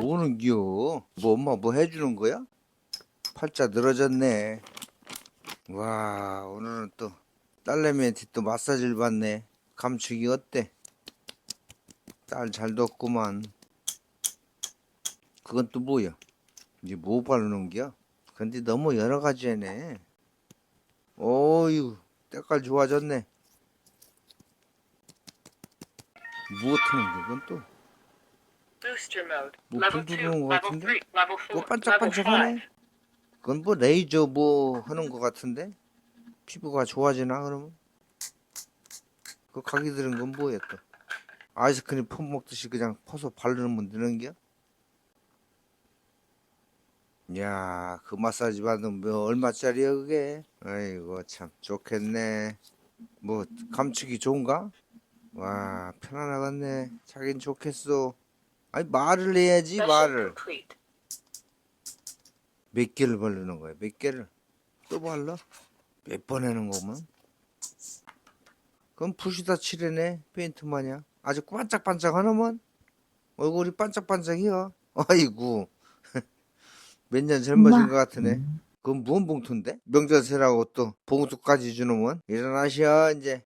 뭐는 겨? 뭐 엄마 뭐 해주는 거야? 팔자 늘어졌네. 와 오늘은 또 딸내미한테 또 마사지를 받네. 감축이 어때? 딸 잘 뒀구만. 그건 또 뭐야? 이제 뭐 바르는겨? 근데 너무 여러 가지 해네. 어유 때깔 좋아졌네. 무엇 하는 그건 또? 뭐 Level 불 2, 들어오는 것 level 같은데? 3, level 4, 또 level 반짝반짝하네. 5. 그건 뭐 레이저 뭐 하는 것 같은데? 피부가 좋아지나 그러면? 그 가기 들은 건 뭐야 또? 아이스크림 폼 먹듯이 그냥 퍼서 바르면 되는겨? 야, 그 마사지 받으면 뭐 얼마짜리야 그게? 아이고 참 좋겠네. 뭐 감축이 좋은가? 와 편안하겠네. 자긴 좋겠어. 아니 말을 해야지 말을. 몇 개를 바르는 거야? 몇 개를? 또 발라? 몇 번 하는 거면? 그럼 붓이다 칠해네 페인트 마냥 아주 반짝반짝 하나만 얼굴이 반짝반짝이야 아이고 몇 년 젊어진. 것 같으네 그건 무슨 봉투인데? 명절세라고 또 봉투까지 주는면 일어나셔 이제